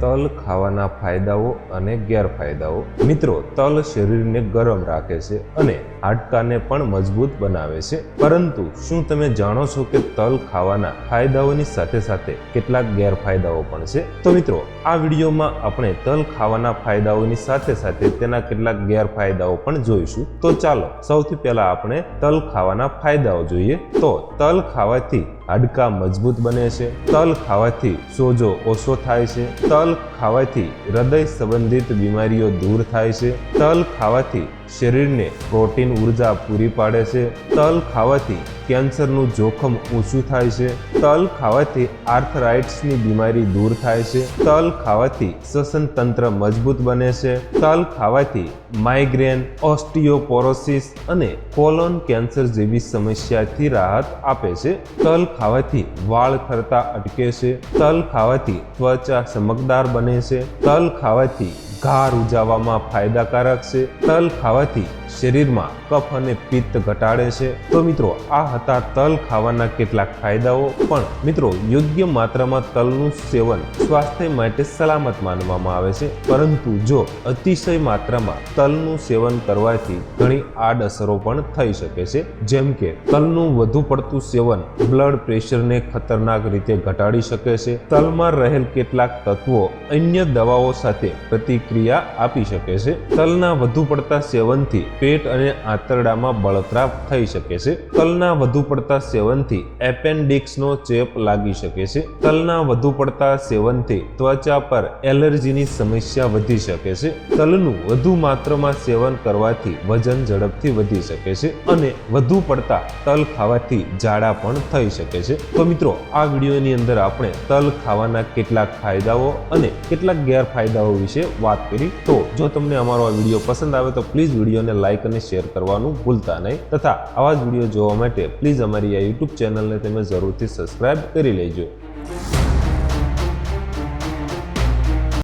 તલ ખાવાના ફાયદાઓ અને ગેરફાયદાઓ. મિત્રો, તલ શરીરને ગરમ રાખે છે અને હાડકાને પણ મજબૂત બનાવે છે. પરંતુ શું તમે જાણો છો કે તલ ખાવાના ફાયદાઓની સાથે સાથે કેટલાક ગેરફાયદાઓ પણ છે? તો મિત્રો, આ વિડીયોમાં આપણે તલ ખાવાના ફાયદાઓની સાથે સાથે તેના કેટલાક ગેરફાયદાઓ પણ જોઈશું. તો ચાલો, સૌથી પહેલા આપણે તલ ખાવાના ફાયદાઓ જોઈએ. તો તલ ખાવાથી હાડકાં મજબૂત બને છે. તલ ખાવાથી સોજો ઓછો થાય છે. તલ ખાવાથી હૃદય સંબંધિત બીમારીઓ દૂર થાય છે. તલ ખાવાથી શરીરને પ્રોટીન ઊર્જા પૂરી પાડે છે. તલ ખાવાથી કેન્સરનું જોખમ ઓછું થાય છે. તલ ખાવાથી આર્થરાઇટ્સની બીમારી દૂર થાય છે. તલ ખાવાથી શ્વસન તંત્ર મજબૂત બને છે. તલ ખાવાથી માઇગ્રેન ઓસ્ટિયોપોરોસિસ અને કોલોન કેન્સર જેવી સમસ્યાથી રાહત આપે છે. તલ ખાવાથી વાળ ખરતા અટકે છે. તલ ખાવાથી ત્વચા ચમકદાર બને છે. તલ ખાવાથી ઘા રૂજાવામાં ફાયદાકારક છે. તલ ખાવાથી શરીરમાં કફ અને પિત્ત ઘટાડે છે. તો મિત્રો, આ હતા તલ ખાવાના કેટલાક ફાયદાઓ. પણ મિત્રો, યોગ્ય માત્રામાં તલનું સેવન સ્વાસ્થ્ય માટે સલામત માનવામાં આવે છે. પરંતુ જો અતિશય માત્રામાં તલનું સેવન કરવાથી ઘણી આડઅસરો પણ થઈ શકે છે. જેમ કે, તલનું વધુ પડતું સેવન બ્લડ પ્રેશરને ખતરનાક રીતે ઘટાડી શકે છે. તલમાં રહેલ કેટલાક તત્વો અન્ય દવાઓ સાથે પ્રતિક્રિયા આપી શકે છે. તલના વધુ પડતા સેવનથી પેટ અને આંતરડામાં બળતરાપ થઈ શકે છે. તલના વધુ પડતા સેવનથી એપેન્ડિક્સનો ચેપ લાગી શકે છે. તલના વધુ પડતા સેવનથી ત્વચા પર એલર્જીની સમસ્યા વધી શકે છે. તલનું વધુ માત્રામાં સેવન કરવાથી વજન ઝડપથી વધી શકે છે અને વધુ પડતા તલ ખાવાથી ઝાડા પણ થઈ શકે છે. તો મિત્રો, આ વિડીયોની અંદર આપણે તલ ખાવાના કેટલાક ફાયદાઓ અને કેટલાક ગેરફાયદાઓ વિશે વાત કરી. તો જો તમને અમારો આ વીડિયો પસંદ આવે તો પ્લીઝ વિડીયોને લાઇક અને શેર કરવાનું ભૂલતા નહીં. તથા આવા જ વીડિયો જોવા માટે પ્લીઝ અમારી આ યુટ્યુબ ચેનલને તમે જરૂરથી સબસ્ક્રાઇબ કરી લેજો.